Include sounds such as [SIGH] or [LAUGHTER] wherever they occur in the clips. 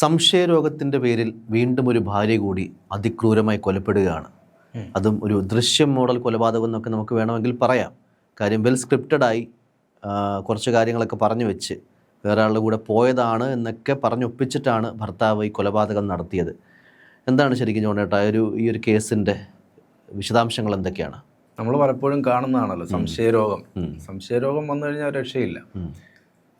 സംശയരോഗത്തിന്റെ പേരിൽ വീണ്ടും ഒരു ഭാര്യ കൂടി അതിക്രൂരമായി കൊലപ്പെടുകയാണ്. അതും ഒരു ദൃശ്യം മോഡൽ കൊലപാതകം എന്നൊക്കെ നമുക്ക് വേണമെങ്കിൽ പറയാം. കാര്യം വെൽ സ്ക്രിപ്റ്റഡായി കുറച്ച് കാര്യങ്ങളൊക്കെ പറഞ്ഞു വെച്ച് വേറെ ആളുടെ കൂടെ പോയതാണ് എന്നൊക്കെ പറഞ്ഞൊപ്പിച്ചിട്ടാണ് ഭർത്താവ് ഈ കൊലപാതകം നടത്തിയത്. എന്താണ് ശരിക്കും ജോണേട്ടാ ഒരു ഈ ഒരു കേസിന്റെ വിശദാംശങ്ങൾ എന്തൊക്കെയാണ്? നമ്മൾ പലപ്പോഴും കാണുന്നതാണല്ലോ സംശയരോഗം. സംശയരോഗം വന്നു കഴിഞ്ഞാൽ രക്ഷയില്ല.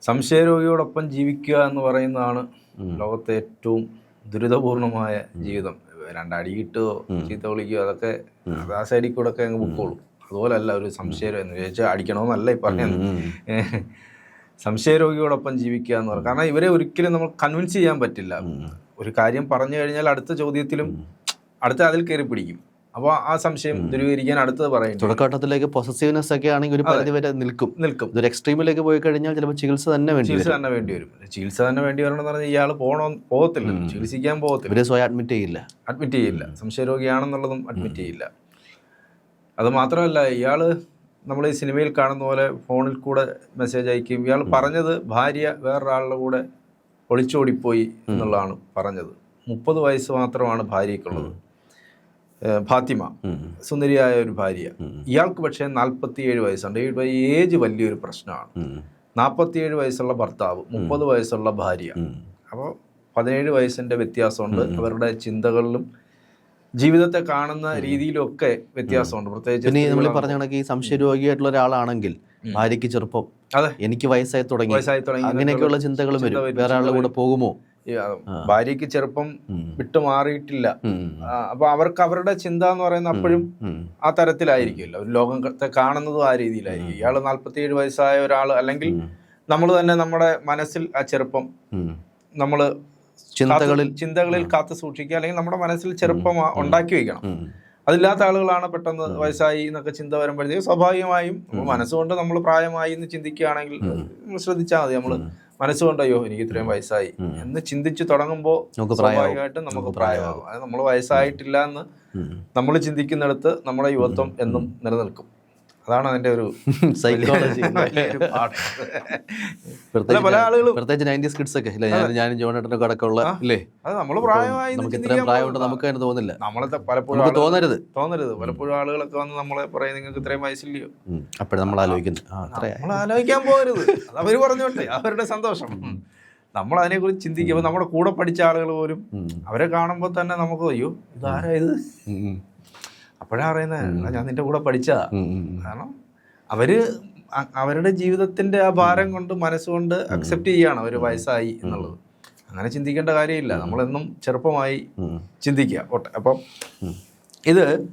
സംശയരോഗിയോടൊപ്പം ജീവിക്കുക എന്ന് പറയുന്നതാണ് ലോകത്തെ ഏറ്റവും ദുരിതപൂർണമായ ജീവിതം. രണ്ടടി കിട്ടുകയോ ചീത്ത വിളിക്കോ അതൊക്കെ അത് ആ സൈഡിൽ കൂടെ ഒക്കെ അങ്ങ് പൊക്കോളും. അതുപോലല്ല ഒരു സംശയം എന്ന് ചോദിച്ചാൽ അടിക്കണമെന്നല്ല ഈ പറയുന്നത്. സംശയരോഗിയോടൊപ്പം ജീവിക്കുക എന്ന് പറയുന്നത് കാരണം ഇവരെ ഒരിക്കലും നമ്മൾ കൺവിൻസ് ചെയ്യാൻ പറ്റില്ല. ഒരു കാര്യം പറഞ്ഞു കഴിഞ്ഞാൽ അടുത്ത ചോദ്യത്തിലും അടുത്ത അതിൽ കയറി പിടിക്കും. അപ്പോൾ ആ സംശയം ദൂരീകരിക്കാൻ അടുത്തത് പറയും തുടക്കഘട്ടത്തിലേക്ക് പൊസസീവ്നെസ് ഒക്കെ ആണെങ്കിൽ ഒരു പരിധി വരെ നിൽക്കും. നിൽക്കും. ഒരു എക്സ്ട്രീമിലേക്ക് പോയി കഴിഞ്ഞാൽ ചിലപ്പോൾ ചികിത്സ തന്നെ വേണ്ടി ചികിത്സ തന്നെ വേണ്ടി വരും. ചികിത്സ തന്നെ വേണ്ടി വരണം എന്ന് പറഞ്ഞാൽ ഇയാൾ പോകണോ പോകത്തില്ല. ചികിത്സിക്കാൻ പോകത്തില്ല. ഇവരെ സ്വയം അഡ്മിറ്റ് ചെയ്യില്ല. അഡ്മിറ്റ് ചെയ്യില്ല. സംശയരോഗിയാണെന്നുള്ളതും അഡ്മിറ്റ് ചെയ്യില്ല. അത് മാത്രമല്ല ഇയാൾ നമ്മൾ ഈ സിനിമയിൽ കാണുന്ന പോലെ ഫോണിൽ കൂടെ മെസ്സേജ് അയക്കും ഇയാൾ പറഞ്ഞത് ഭാര്യ വേറൊരാളുടെ കൂടെ ഒളിച്ചോടിപ്പോയി എന്നുള്ളതാണ് പറഞ്ഞത്. മുപ്പത് വയസ്സ് മാത്രമാണ് ഭാര്യയ്ക്കുള്ളത്. ഫാത്തിമ സുന്ദരിയായ ഒരു ഭാര്യ. ഇയാൾക്ക് പക്ഷേ നാൽപ്പത്തിയേഴ് വയസ്സുണ്ട്. ഇവിടെ ഏജ് വലിയൊരു പ്രശ്നമാണ്. നാൽപ്പത്തിയേഴ് വയസ്സുള്ള ഭർത്താവ് മുപ്പത് വയസ്സുള്ള ഭാര്യ. അപ്പോൾ പതിനേഴ് വയസ്സിന്റെ വ്യത്യാസമുണ്ട്. അവരുടെ ചിന്തകളിലും ജീവിതത്തെ കാണുന്ന രീതിയിലൊക്കെ വ്യത്യാസമുണ്ട്. പ്രത്യേകിച്ച് ഇനി നമ്മൾ. പറഞ്ഞ കണക്ക് ഈ സംശയരോഗിയായിട്ടുള്ള ഒരാളാണെങ്കിൽ ഭാര്യയ്ക്ക് ചെറുപ്പം അതെ. എനിക്ക് വയസ്സായി തുടങ്ങി. വയസ്സായി തുടങ്ങി. അങ്ങനെയൊക്കെയുള്ള ചിന്തകളും വരും. വേറെ ആളുടെ കൂടെ പോകുമോ? ഭാര്യയ്ക്ക് ചെറുപ്പം ഉം. വിട്ടു മാറിയിട്ടില്ല. ഉം. ആ, അപ്പൊ അവർക്ക് അവരുടെ ചിന്ത എന്ന് പറയുന്ന അപ്പോഴും ആ തരത്തിലായിരിക്കുമല്ലോ. ഒരു ലോകത്തെ കാണുന്നതും ആ രീതിയിലായിരിക്കും. ഇയാൾ നാല്പത്തിയേഴ് വയസ്സായ ഒരാൾ അല്ലെങ്കിൽ നമ്മൾ തന്നെ നമ്മുടെ മനസ്സിൽ ആ ചെറുപ്പം നമ്മൾ നമ്മൾ ചിന്തകളിൽ ചിന്തകളിൽ കാത്തു സൂക്ഷിക്കുക അല്ലെങ്കിൽ നമ്മുടെ മനസ്സിൽ ചെറുപ്പം ഉണ്ടാക്കി വെക്കണം. അതില്ലാത്ത ആളുകളാണ് പെട്ടെന്ന് വയസ്സായി എന്നൊക്കെ ചിന്ത വരുമ്പോഴത്തേക്ക് സ്വാഭാവികമായും മനസ്സുകൊണ്ട് നമ്മൾ പ്രായമായി എന്ന് ചിന്തിക്കുകയാണെങ്കിൽ ശ്രദ്ധിച്ചാൽ മതി. നമ്മൾ മനസ്സുകൊണ്ട് അയ്യോ എനിക്ക് ഇത്രയും വയസ്സായി. എന്ന് ചിന്തിച്ചു തുടങ്ങുമ്പോൾ. സ്വാഭാവികമായിട്ടും നമുക്ക് പ്രായമാകും അത് നമ്മൾ വയസ്സായിട്ടില്ല എന്ന് നമ്മൾ ചിന്തിക്കുന്നിടത്ത് നമ്മുടെ യുവത്വം എന്നും നിലനിൽക്കും. അതാണ് അതിന്റെ [LAUGHS] ഒരു [LAUGHS] സൈക്കോളജി പല ആളുകളും പ്രത്യേകിച്ച് നയന്റീസ് കിഡ്സ് ഒക്കെ ഇല്ല? ഞാൻ ഞാനും ജോണേട്ടനൊക്കെ അടക്കമുള്ള ഇല്ലേ? അത് നമ്മൾ പ്രായമായി നമുക്ക് ഇത്രയും പ്രായമുണ്ട് നമുക്ക് അതിന് തോന്നില്ല. നമ്മളെ പലപ്പോഴും തോന്നരുത്. തോന്നരുത്. പലപ്പോഴും ആളുകളൊക്കെ വന്ന് നമ്മളെ പറയും നിങ്ങൾക്ക് ഇത്രയും വയസ്സില്ലയോ? അപ്പോഴും നമ്മൾ ആലോചിക്കുന്നു. നമ്മൾ ആലോചിക്കാൻ പോകരുത്. അവർ അവർ പറഞ്ഞോട്ടെ അവരുടെ സന്തോഷം. നമ്മൾ അതിനെക്കുറിച്ച് ചിന്തിക്കുമ്പോൾ നമ്മുടെ കൂടെ പഠിച്ച ആളുകൾ പോലും അവരെ കാണുമ്പോൾ തന്നെ നമുക്ക് അയ്യോ ഇതാരാ ഇത്? ഉം. പറയുന്നത് ഞാൻ നിന്റെ കൂടെ പഠിച്ചതാ. കാരണം അവർ അവരുടെ ജീവിതത്തിന്റെ ആ ഭാരം കൊണ്ട് മനസ്സുകൊണ്ട് അക്സെപ്റ്റ് ചെയ്യാണ് അവർ വയസ്സായി എന്നുള്ളത്. അങ്ങനെ ചിന്തിക്കേണ്ട കാര്യമില്ല. നമ്മളെന്നും ചെറുപ്പമായി. ചിന്തിക്കുക. ഓട്ടെ അപ്പം ഇത്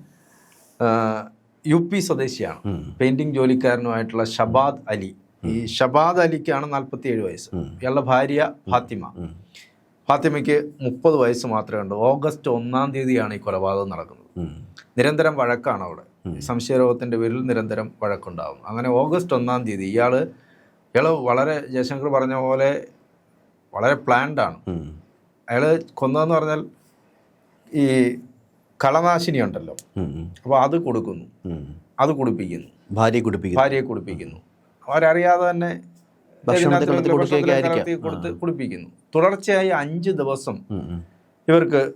യു പി സ്വദേശിയാണ്. പെയിന്റിംഗ് ജോലിക്കാരനുമായിട്ടുള്ള ഷബാദ് അലി. ഈ ഷബാദ് അലിക്കാണ് നാൽപ്പത്തിയേഴ് വയസ്സ്. ഇയാളുടെ ഭാര്യ ഫാത്തിമ. ഫാത്തിമയ്ക്ക് മുപ്പത് വയസ്സ് മാത്രമേ ഉണ്ട് ഓഗസ്റ്റ് ഒന്നാം തീയതിയാണ് ഈ കൊലപാതകം നടക്കുന്നത്. നിരന്തരം വഴക്കാണ് അവിടെ. സംശയരോഗത്തിന്റെ പേരിൽ നിരന്തരം വഴക്കുണ്ടാകും അങ്ങനെ ഓഗസ്റ്റ് ഒന്നാം തീയതി ഇയാൾ ഇയാൾ വളരെ ജയശങ്കർ പറഞ്ഞ പോലെ വളരെ പ്ലാൻഡ് ആണ്. അയാൾ കൊന്നതെന്ന് പറഞ്ഞാൽ ഈ കളനാശിനി ഉണ്ടല്ലോ. അപ്പോൾ അത് കൊടുക്കുന്നു. അത് കുടിപ്പിക്കുന്നു. ഭാര്യയെ കുടിപ്പിക്കുന്നു. ഭാര്യയെ കുടിപ്പിക്കുന്നു. അവരറിയാതെ തന്നെ കുടിപ്പിക്കുന്നു. തുടർച്ചയായി അഞ്ച് ദിവസം. ഇവർക്ക്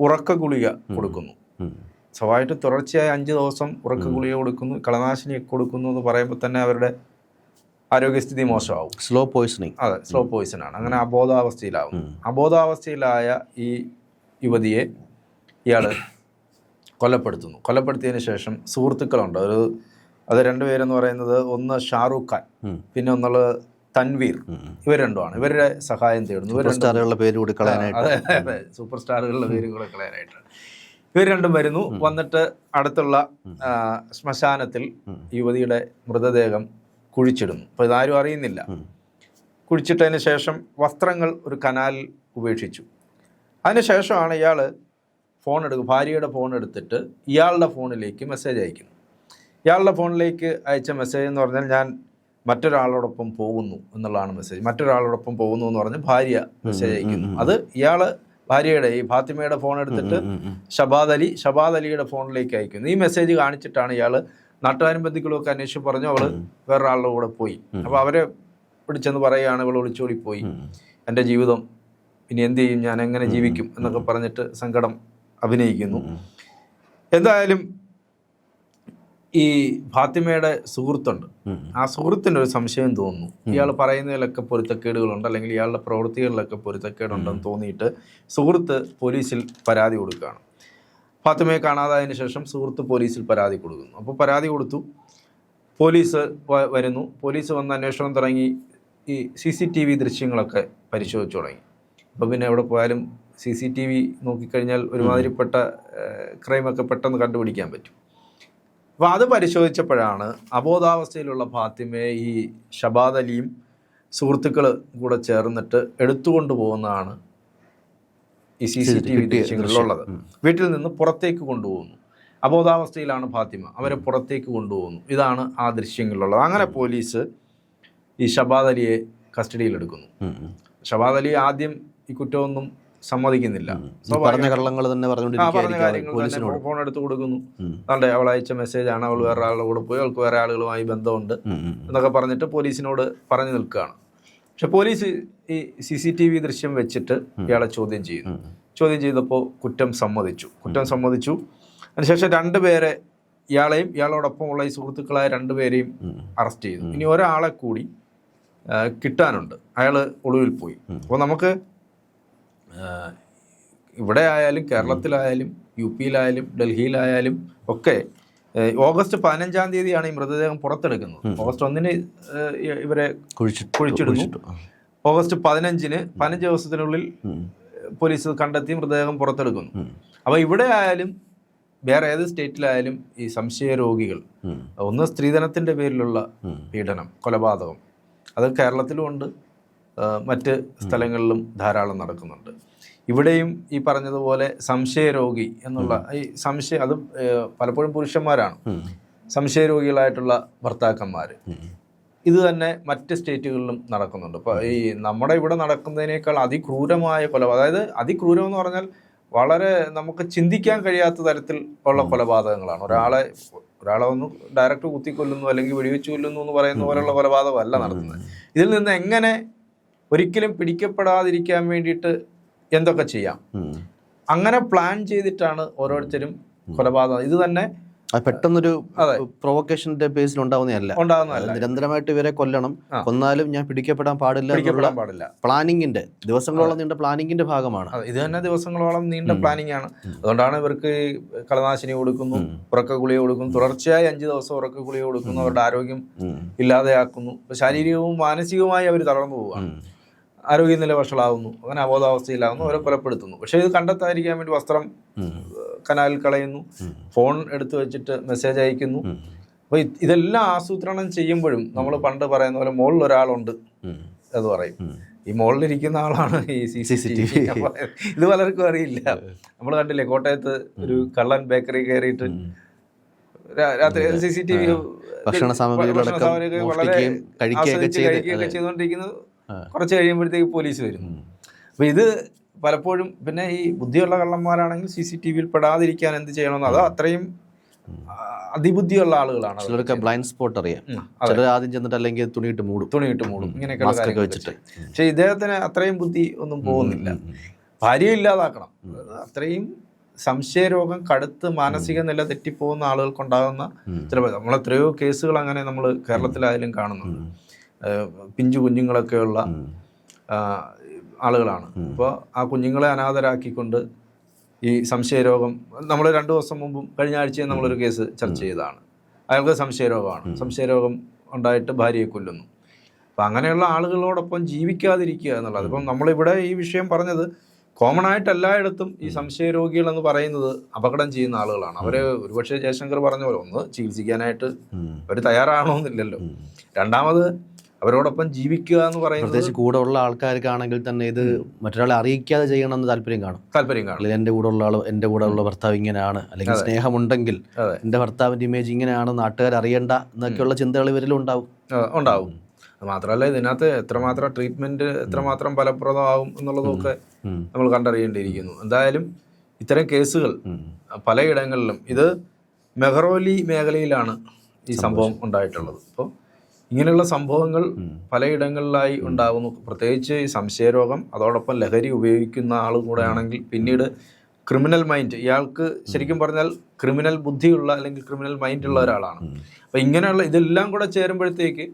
ഉറക്ക ഗുളിക കൊടുക്കുന്നു. സ്വഭാവമായിട്ട് തുടർച്ചയായി അഞ്ച് ദിവസം ഉറക്ക ഗുളിക കൊടുക്കുന്നു കളനാശിനി കൊടുക്കുന്നു എന്ന് പറയുമ്പോൾ തന്നെ അവരുടെ ആരോഗ്യസ്ഥിതി മോശമാവും. സ്ലോ പോയിസണിങ് അതെ സ്ലോ പോയിസൺ ആണ്. അങ്ങനെ അബോധാവസ്ഥയിലാവും അബോധാവസ്ഥയിലായ ഈ യുവതിയെ ഇയാൾ കൊലപ്പെടുത്തുന്നു. കൊലപ്പെടുത്തിയതിന് ശേഷം സുഹൃത്തുക്കളുണ്ട്. ഒരു അത് രണ്ടുപേരെന്ന് പറയുന്നത് ഒന്ന് ഷാറൂഖ് ഖാൻ പിന്നെ ഒന്നുള്ളത് തൻവീർ. ഇവർ രണ്ടുമാണ്. ഇവരുടെ സഹായം തേടുന്നു. ഇവർ സ്റ്റാറുകളുടെ പേര് കൂടി കളയാനായിട്ട്. സൂപ്പർ സ്റ്റാറുകളുടെ പേര് കൂടെ കളയാനായിട്ടാണ് ഇവർ രണ്ടും വരുന്നു. വന്നിട്ട് അടുത്തുള്ള ശ്മശാനത്തിൽ യുവതിയുടെ മൃതദേഹം കുഴിച്ചിടുന്നു. അപ്പോൾ ഇതാരും അറിയുന്നില്ല. കുഴിച്ചിട്ടതിന് ശേഷം വസ്ത്രങ്ങൾ ഒരു കനാലിൽ ഉപേക്ഷിച്ചു. അതിന് ശേഷമാണ് ഇയാൾ ഫോൺ എടുക്കും. ഭാര്യയുടെ ഫോൺ എടുത്തിട്ട് ഇയാളുടെ ഫോണിലേക്ക് മെസ്സേജ് അയക്കുന്നു. ഇയാളുടെ ഫോണിലേക്ക് അയച്ച മെസ്സേജ് എന്ന് പറഞ്ഞാൽ ഞാൻ മറ്റൊരാളോടൊപ്പം പോകുന്നു എന്നുള്ളതാണ് മെസ്സേജ് മറ്റൊരാളോടൊപ്പം പോകുന്നു എന്ന് പറഞ്ഞ് ഭാര്യ മെസ്സേജ് അയക്കുന്നു. അത് ഇയാൾ ഭാര്യയുടെ ഈ ഫാത്തിമയുടെ ഫോൺ എടുത്തിട്ട് ഷബാദ് അലി ഷബാദ് അലിയുടെ ഫോണിലേക്ക് അയക്കുന്നു. ഈ മെസ്സേജ് കാണിച്ചിട്ടാണ് ഇയാൾ നാട്ടുകാരും ബന്ധുക്കളും ഒക്കെ അന്വേഷിച്ച് പറഞ്ഞു അവൾ വേറൊരാളുടെ കൂടെ പോയി. അപ്പോൾ അവരെ പിടിച്ചെന്ന് പറയുകയാണ് ഇവൾ ഒളിച്ചോടി പോയി. എന്റെ ജീവിതം ഇനി എന്ത് ചെയ്യും? ഞാൻ എങ്ങനെ ജീവിക്കും? എന്നൊക്കെ പറഞ്ഞിട്ട് സങ്കടം അഭിനയിക്കുന്നു. എന്തായാലും ഈ ഫാത്തിമയുടെ സുഹൃത്തുണ്ട്. ആ സുഹൃത്തിന് ഒരു സംശയം തോന്നുന്നു. ഇയാൾ പറയുന്നതിലൊക്കെ പൊരുത്തക്കേടുകളുണ്ട് അല്ലെങ്കിൽ ഇയാളുടെ പ്രവൃത്തികളിലൊക്കെ പൊരുത്തക്കേടുണ്ടെന്ന് തോന്നിയിട്ട് സുഹൃത്ത് പോലീസിൽ പരാതി കൊടുക്കുകയാണ്. ഫാത്തിമയെ കാണാതായതിനു ശേഷം സുഹൃത്ത് പോലീസിൽ പരാതി കൊടുക്കുന്നു. അപ്പോൾ പരാതി കൊടുത്തു. പോലീസ് വരുന്നു. പോലീസ് വന്ന് അന്വേഷണം തുടങ്ങി. ഈ സി സി ടി വി ദൃശ്യങ്ങളൊക്കെ പരിശോധിച്ചു തുടങ്ങി. അപ്പോൾ പിന്നെ എവിടെ പോയാലും സി സി ടി വി നോക്കിക്കഴിഞ്ഞാൽ ഒരുമാതിരിപ്പെട്ട ക്രൈമൊക്കെ പെട്ടെന്ന് കണ്ടുപിടിക്കാൻ പറ്റും. അപ്പോൾ അത് പരിശോധിച്ചപ്പോഴാണ് അബോധാവസ്ഥയിലുള്ള ഫാത്തിമയെ ഈ ഷബാദ് അലിയും സുഹൃത്തുക്കൾ കൂടെ ചേർന്നിട്ട് എടുത്തുകൊണ്ട് പോകുന്നതാണ് ഈ സി സി ടി വി ദൃശ്യങ്ങളിലുള്ളത്. വീട്ടിൽ നിന്ന് പുറത്തേക്ക് കൊണ്ടുപോകുന്നു. അബോധാവസ്ഥയിലാണ് ഫാത്തിമ. അവരെ പുറത്തേക്ക് കൊണ്ടുപോകുന്നു. ഇതാണ് ആ ദൃശ്യങ്ങളിലുള്ളത്. അങ്ങനെ പോലീസ് ഈ ഷബാദ് അലിയെ കസ്റ്റഡിയിലെടുക്കുന്നു. ഷബാദ് അലി ആദ്യം ഈ കുറ്റമൊന്നും സമ്മതിക്കുന്നില്ല. പറഞ്ഞ കള്ളങ്ങൾ തന്നെ ആ പറഞ്ഞ പോലീസിനോട്. ഫോൺ എടുത്ത് കൊടുക്കുന്നു. ഉം. അവൾ അയച്ച മെസ്സേജ് ആണ്. അവൾ വേറെ ആളുടെ കൂടെ പോയി. അവൾക്ക് വേറെ ആളുകളുമായി ബന്ധമുണ്ട്. എന്നൊക്കെ പറഞ്ഞിട്ട് പോലീസിനോട് പറഞ്ഞു നിൽക്കുകയാണ്. പക്ഷെ പോലീസ് ഈ സി സി ടി വി ദൃശ്യം വെച്ചിട്ട് ഇയാളെ ചോദ്യം ചെയ്യുന്നു. ചോദ്യം ചെയ്തപ്പോൾ കുറ്റം സമ്മതിച്ചു. കുറ്റം സമ്മതിച്ചു. അതിനുശേഷം രണ്ടുപേരെ ഇയാളെയും ഇയാളോടൊപ്പമുള്ള ഈ സുഹൃത്തുക്കളായ രണ്ടുപേരെയും അറസ്റ്റ് ചെയ്തു. ഇനി ഒരാളെ കൂടി കിട്ടാനുണ്ട്. അയാൾ ഒളിവിൽ പോയി. അപ്പോൾ നമുക്ക് ഇവിടെ ആയാലും കേരളത്തിലായാലും യു പിയിലായാലും ഡൽഹിയിലായാലും ഒക്കെ ഓഗസ്റ്റ് പതിനഞ്ചാം തീയതിയാണ് ഈ മൃതദേഹം പുറത്തെടുക്കുന്നത്. ഓഗസ്റ്റ് ഒന്നിന് ഇവരെ കുഴിച്ചിടുന്നു. ഓഗസ്റ്റ് പതിനഞ്ചിന് പതിനഞ്ച് ദിവസത്തിനുള്ളിൽ പോലീസ് കണ്ടെത്തി മൃതദേഹം പുറത്തെടുക്കുന്നു. അപ്പൊ അപ്പോൾ ഇവിടെ ആയാലും വേറെ ഏത് സ്റ്റേറ്റിലായാലും ഈ സംശയ രോഗികൾ. ഒന്ന് സ്ത്രീധനത്തിന്റെ പേരിലുള്ള പീഡനം കൊലപാതകം. അത് കേരളത്തിലും ഉണ്ട് മറ്റ് സ്ഥലങ്ങളിലും ധാരാളം നടക്കുന്നുണ്ട്. ഇവിടെയും ഈ പറഞ്ഞതുപോലെ സംശയരോഗി എന്നുള്ള ഈ സംശയം അത് പലപ്പോഴും പുരുഷന്മാരാണ്. സംശയരോഗികളായിട്ടുള്ള ഭർത്താക്കന്മാർ ഇത് തന്നെ മറ്റ് സ്റ്റേറ്റുകളിലും നടക്കുന്നുണ്ട്. ഇപ്പോൾ ഈ നമ്മുടെ ഇവിടെ നടക്കുന്നതിനേക്കാൾ അതിക്രൂരമായ കൊല അതായത് അതിക്രൂരം എന്ന് പറഞ്ഞാൽ വളരെ നമുക്ക് ചിന്തിക്കാൻ കഴിയാത്ത തരത്തിൽ ഉള്ള കൊലപാതകങ്ങളാണ്. ഒരാളെ ഒരാളെ ഒന്ന് ഡയറക്റ്റ് കുത്തിക്കൊല്ലുന്നു അല്ലെങ്കിൽ വെടിവെച്ച് കൊല്ലുന്നു എന്ന് പറയുന്ന പോലെയുള്ള കൊലപാതകമല്ല നടത്തുന്നത്. ഇതിൽ നിന്ന് എങ്ങനെ ഒരിക്കലും പിടിക്കപ്പെടാതിരിക്കാൻ വേണ്ടിയിട്ട് എന്തൊക്കെ ചെയ്യാം? അങ്ങനെ പ്ലാൻ ചെയ്തിട്ടാണ് ഓരോരുത്തരും കൊലപാതകം. ഇത് തന്നെ പെട്ടെന്നൊരു പ്രൊവക്കേഷന്റെ ബേസിൽ ഉണ്ടാവുന്നതല്ല. നിരന്തരമായിട്ട് ഇവരെ കൊല്ലണം. കൊന്നാലും ഞാൻ പിടിക്കപ്പെടാൻ പാടില്ല പിടിക്കപ്പെടാൻ പാടില്ല. പ്ലാനിങ്ങിന്റെ ദിവസങ്ങളോളം നീണ്ട പ്ലാനിങ്ങിന്റെ ഭാഗമാണ്. ഇത് തന്നെ ദിവസങ്ങളോളം നീണ്ട പ്ലാനിങ് ആണ് അതുകൊണ്ടാണ് ഇവർക്ക് കളനാശിനി കൊടുക്കുന്നു ഉറക്ക ഗുളിക കൊടുക്കുന്നു. തുടർച്ചയായി അഞ്ച് ദിവസം ഉറക്ക ഗുളിക കൊടുക്കുന്നു. അവരുടെ ആരോഗ്യം. ഇല്ലാതെയാക്കുന്നു. ശാരീരികവും മാനസികവുമായി അവർ തളർന്നു പോവുകയാണ്. ആരോഗ്യനില വഷളാവുന്നു അങ്ങനെ അബോധാവസ്ഥയിലാവുന്നു അവരെ കൊലപ്പെടുത്തുന്നു. പക്ഷേ ഇത് കണ്ടെത്താതിരിക്കാൻ വേണ്ടി വസ്ത്രം കനാലിൽ കളയുന്നു ഫോൺ എടുത്തു വെച്ചിട്ട് മെസ്സേജ് അയക്കുന്നു. അപ്പോൾ ഇതെല്ലാം ആസൂത്രണം ചെയ്യുമ്പോഴും നമ്മൾ പണ്ട് പറയുന്ന പോലെ മുകളിൽ ഒരാളുണ്ട് എന്ന് പറയും. ഈ മുകളിലിരിക്കുന്ന ആളാണ് ഈ സി സി ടി വി. ഇത് പലർക്കും അറിയില്ല. നമ്മൾ കണ്ടില്ലേ കോട്ടയത്ത് ഒരു കള്ളൻ ബേക്കറി കയറിയിട്ട് രാത്രി സി സി ടി വി ഭക്ഷണ മോഷ്ടിക്കുകയും കഴിക്കുകയൊക്കെ ചെയ്തുകൊണ്ടിരിക്കുന്നത്. കുറച്ച് കഴിയുമ്പോഴത്തേക്ക് പോലീസ് വരും. അപ്പം ഇത് പലപ്പോഴും പിന്നെ ഈ ബുദ്ധിയുള്ള കള്ളന്മാരാണെങ്കിൽ സി സി ടി വിയിൽ പെടാതിരിക്കാൻ എന്ത് ചെയ്യണമെന്ന് അത് അത്രയും അതിബുദ്ധിയുള്ള ആളുകളാണ്. ചിലർക്ക് ബ്ലൈൻഡ് സ്പോട്ട് അറിയാം. ചിലർ ആദ്യം ചെന്നിട്ട് അല്ലെങ്കിൽ തുണിയിട്ട് മൂടും. തുണിയിട്ട് മൂടും. ഇങ്ങനെയൊക്കെ വെച്ചിട്ട്. പക്ഷേ ഇദ്ദേഹത്തിന് അത്രയും ബുദ്ധി ഒന്നും പോകുന്നില്ല. ഭാര്യ ഇല്ലാതാക്കണം. അത് അത്രയും സംശയരോഗം കടുത്ത് മാനസിക നില തെറ്റിപ്പോകുന്ന ആളുകൾക്കുണ്ടാകുന്ന ചില നമ്മൾ എത്രയോ കേസുകൾ അങ്ങനെ നമ്മൾ കേരളത്തിലായാലും കാണുന്നുണ്ട്. പിഞ്ചു കുഞ്ഞുങ്ങളൊക്കെയുള്ള ആളുകളാണ്. അപ്പോൾ ആ കുഞ്ഞുങ്ങളെ അനാഥരാക്കിക്കൊണ്ട് ഈ സംശയരോഗം നമ്മൾ രണ്ടു ദിവസം മുമ്പും കഴിഞ്ഞ ആഴ്ചയും നമ്മളൊരു കേസ് ചർച്ച ചെയ്തതാണ്. അയാൾക്ക് സംശയരോഗമാണ്. സംശയരോഗം ഉണ്ടായിട്ട് ഭാര്യയെ കൊല്ലുന്നു. അപ്പം അങ്ങനെയുള്ള ആളുകളോടൊപ്പം ജീവിക്കാതിരിക്കുക എന്നുള്ളത്. ഇപ്പം നമ്മളിവിടെ ഈ വിഷയം പറഞ്ഞത് കോമൺ ആയിട്ട് എല്ലായിടത്തും ഈ സംശയരോഗികൾ എന്ന് പറയുന്നത് അപകടം ചെയ്യുന്ന ആളുകളാണ്. അവരെ ഒരുപക്ഷെ ജയശങ്കർ പറഞ്ഞ പോലെ ഒന്ന് ചികിത്സിക്കാനായിട്ട് അവർ തയ്യാറാണോന്നില്ലല്ലോ രണ്ടാമത് അവരോടൊപ്പം ജീവിക്കുക എന്ന് പറയുന്നത് പ്രത്യേകിച്ച് കൂടെ ഉള്ള ആൾക്കാർക്കാണെങ്കിൽ തന്നെ ഇത് മറ്റൊരാളെ അറിയിക്കാതെ ചെയ്യണമെന്ന് താല്പര്യം കാണും. താല്പര്യം കാണും. അല്ലെങ്കിൽ എന്റെ കൂടെ ഉള്ള ആൾ എന്റെ കൂടെ ഉള്ള ഭർത്താവ് ഇങ്ങനെയാണ്. അല്ലെങ്കിൽ സ്നേഹമുണ്ടെങ്കിൽ എന്റെ എന്റെ ഭർത്താവിന്റെ ഇമേജ് ഇങ്ങനെയാണ് നാട്ടുകാർ അറിയണ്ട എന്നൊക്കെയുള്ള ചിന്തകൾ ഇവരിലും ഉണ്ടാവും. ഉണ്ടാവും. മാത്രമല്ല ഇതിനകത്ത് എത്രമാത്രം ട്രീറ്റ്മെന്റ് എത്രമാത്രം ഫലപ്രദമാവും എന്നുള്ളതൊക്കെ നമ്മൾ കണ്ടറിയേണ്ടിയിരിക്കുന്നു. എന്തായാലും ഇത്തരം കേസുകൾ പലയിടങ്ങളിലും ഇത് മെഹ്റോലി മേഖലയിലാണ് ഈ സംഭവം ഉണ്ടായിട്ടുള്ളത്. അപ്പോൾ ഇങ്ങനെയുള്ള സംഭവങ്ങൾ പലയിടങ്ങളിലായി ഉണ്ടാകുന്നു പ്രത്യേകിച്ച് ഈ സംശയരോഗം അതോടൊപ്പം ലഹരി ഉപയോഗിക്കുന്ന ആൾ കൂടെ ആണെങ്കിൽ പിന്നീട് ക്രിമിനൽ മൈൻഡ് ഇയാൾക്ക് ശരിക്കും പറഞ്ഞാൽ ക്രിമിനൽ ബുദ്ധിയുള്ള അല്ലെങ്കിൽ ക്രിമിനൽ മൈൻഡ് ഉള്ള ഒരാളാണ്. അപ്പൊ ഇങ്ങനെയുള്ള ഇതെല്ലാം കൂടെ ചേരുമ്പോഴത്തേക്ക്.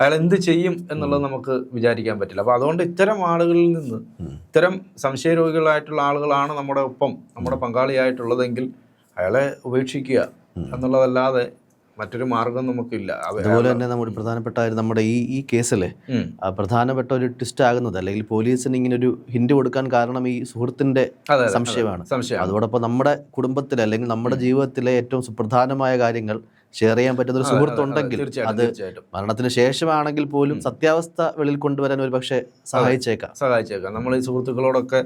അയാൾ എന്ത് ചെയ്യും എന്നുള്ളത് നമുക്ക് വിചാരിക്കാൻ പറ്റില്ല. അപ്പോൾ അതുകൊണ്ട് ഇത്തരം ആളുകളിൽ നിന്ന് ഇത്തരം സംശയരോഗികളായിട്ടുള്ള ആളുകളാണ് നമ്മുടെ ഒപ്പം നമ്മുടെ പങ്കാളിയായിട്ടുള്ളതെങ്കിൽ അയാളെ ഉപേക്ഷിക്കുക എന്നുള്ളതല്ലാതെ മറ്റൊരു മാർഗം നമുക്കില്ല. അതുപോലെ തന്നെ നമ്മുടെ പ്രധാനപ്പെട്ട നമ്മുടെ ഈ ഈ കേസിലെ പ്രധാനപ്പെട്ട ഒരു ട്വിസ്റ്റ് ആകുന്നത് അല്ലെങ്കിൽ പോലീസിന് ഇങ്ങനെ ഒരു ഹിന്റ് കൊടുക്കാൻ കാരണം ഈ സുഹൃത്തിന്റെ സംശയമാണ്. സംശയം അതോടൊപ്പം നമ്മുടെ കുടുംബത്തിൽ അല്ലെങ്കിൽ നമ്മുടെ ജീവിതത്തിലെ ഏറ്റവും സുപ്രധാനമായ കാര്യങ്ങൾ ഷെയർ ചെയ്യാൻ പറ്റുന്ന ഒരു സുഹൃത്തുണ്ടെങ്കിൽ അത് മരണത്തിന് ശേഷമാണെങ്കിൽ പോലും സത്യാവസ്ഥ വെളിയിൽ കൊണ്ടുവരാൻ ഒരു പക്ഷേ സഹായിച്ചേക്കാം. സഹായിച്ചേക്കാം. നമ്മൾ ഈ സുഹൃത്തുക്കളോടൊക്കെ.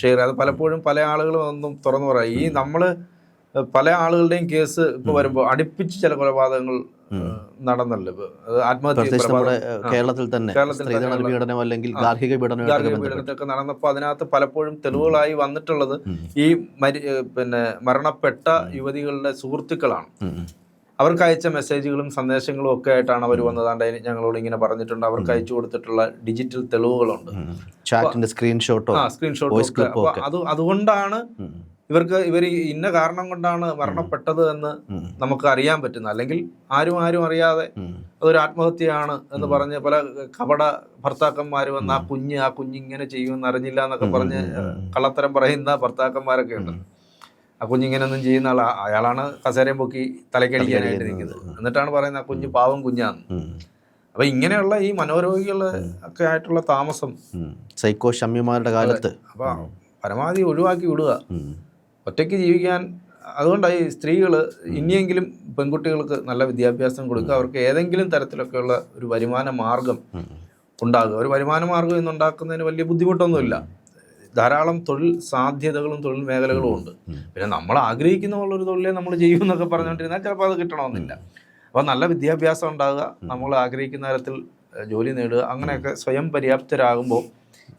ഷെയർ അത് പലപ്പോഴും പല ആളുകളും ഒന്നും തുറന്നു പറയാം. ഈ നമ്മൾ പല ആളുകളുടെയും കേസ് ഇപ്പോൾ വരുമ്പോൾ അടുപ്പിച്ച് ചില കൊലപാതകങ്ങൾ നടന്നപ്പോ നടന്നല്ലോ? ആത്മഹത്യ കേരളത്തിൽ തന്നെ പീഡനം അല്ലെങ്കിൽ ഗാർഹിക പീഡനം ഗാർഹിക പീഡനത്തൊക്കെ നടന്നപ്പോൾ അതിനകത്ത് പലപ്പോഴും തെളിവുകളായി വന്നിട്ടുള്ളത് ഈ പിന്നെ മരണപ്പെട്ട യുവതികളുടെ സുഹൃത്തുക്കളാണ്. അവർക്ക് അയച്ച മെസ്സേജുകളും സന്ദേശങ്ങളും ഒക്കെ ആയിട്ടാണ് അവർ വന്നതാണ്ട് ഞങ്ങളോട് ഇങ്ങനെ പറഞ്ഞിട്ടുണ്ട്. അവർക്ക് അയച്ചു കൊടുത്തിട്ടുള്ള ഡിജിറ്റൽ തെളിവുകളുണ്ട്. ചാറ്റിന്റെ സ്ക്രീൻഷോട്ടോ സ്ക്രീൻഷോട്ട് അത് അതുകൊണ്ടാണ് ഇവർക്ക് ഇവർ ഇന്ന കാരണം കൊണ്ടാണ് മരണപ്പെട്ടത് എന്ന് നമുക്ക് അറിയാൻ പറ്റുന്ന അല്ലെങ്കിൽ ആരും ആരും അറിയാതെ അതൊരു ആത്മഹത്യയാണ് എന്ന് പറഞ്ഞ് പല കപട ഭർത്താക്കന്മാർ വന്ന് ആ കുഞ്ഞ് ആ കുഞ്ഞ് ഇങ്ങനെ ചെയ്യുമെന്ന് അറിഞ്ഞില്ല എന്നൊക്കെ പറഞ്ഞ് കള്ളത്തരം പറയുന്ന ഭർത്താക്കന്മാരൊക്കെ ഉണ്ട്. ആ കുഞ്ഞിങ്ങനൊന്നും ചെയ്യുന്ന ആൾ അയാളാണ് കസേരയും പൊക്കി തലക്കടിക്കാനായിട്ട് നിൽക്കുന്നത്. എന്നിട്ടാണ് പറയുന്നത് ആ കുഞ്ഞ് പാവം കുഞ്ഞാന്ന്. അപ്പൊ ഇങ്ങനെയുള്ള ഈ മനോരോഗികൾ ഒക്കെ ആയിട്ടുള്ള താമസം സൈക്കോ ശമ്യമാരുടെ കാലത്ത്. അപ്പൊ പരമാവധി ഒഴിവാക്കി വിടുക. ഒറ്റയ്ക്ക് ജീവിക്കാൻ അതുകൊണ്ടായി സ്ത്രീകൾ ഇനിയെങ്കിലും പെൺകുട്ടികൾക്ക് നല്ല വിദ്യാഭ്യാസം കൊടുക്കുക അവർക്ക് ഏതെങ്കിലും തരത്തിലൊക്കെയുള്ള ഒരു വരുമാന മാർഗം ഉണ്ടാകുക. ഒരു വരുമാന മാർഗം ഇന്നുണ്ടാക്കുന്നതിന് വലിയ ബുദ്ധിമുട്ടൊന്നുമില്ല. ധാരാളം തൊഴിൽ സാധ്യതകളും തൊഴിൽ മേഖലകളും ഉണ്ട്. പിന്നെ നമ്മൾ ആഗ്രഹിക്കുന്ന പോലുള്ളൊരു തൊഴിലേ നമ്മൾ ചെയ്യുമെന്നൊക്കെ പറഞ്ഞുകൊണ്ടിരുന്നാൽ ചിലപ്പോൾ അത് കിട്ടണമെന്നില്ല. അപ്പോൾ നല്ല വിദ്യാഭ്യാസം ഉണ്ടാകുക നമ്മൾ ആഗ്രഹിക്കുന്ന തരത്തിൽ ജോലി നേടുക അങ്ങനെയൊക്കെ സ്വയം പര്യാപ്തരാകുമ്പോൾ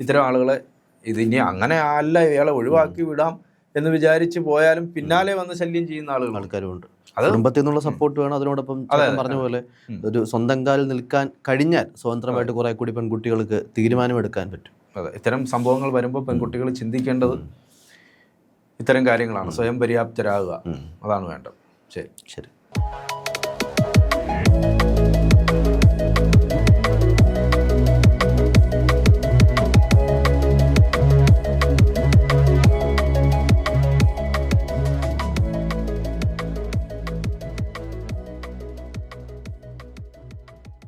ഇത്തരം ആളുകളെ ഇതിനി അങ്ങനെ അല്ല ഇയാളെ ഒഴിവാക്കി വിടാം. എന്ന് വിചാരിച്ച് പോയാലും പിന്നാലെ വന്ന് ശല്യം ചെയ്യുന്ന ആളുകൾ ആൾക്കാരുമുണ്ട്. അത് കുടുംബത്തിൽ നിന്നുള്ള സപ്പോർട്ട് വേണം. അതിനോടൊപ്പം പറഞ്ഞ പോലെ ഒരു സ്വന്തം കാലിൽ നിൽക്കാൻ കഴിഞ്ഞാൽ സ്വതന്ത്രമായിട്ട് കുറെ കൂടി പെൺകുട്ടികൾക്ക് തീരുമാനമെടുക്കാൻ പറ്റും. അതെ. ഇത്തരം സംഭവങ്ങൾ വരുമ്പോൾ പെൺകുട്ടികൾ ചിന്തിക്കേണ്ടത് ഇത്തരം കാര്യങ്ങളാണ്. സ്വയം പര്യാപ്തരാകുക. അതാണ് വേണ്ടത്. ശരി. ശരി.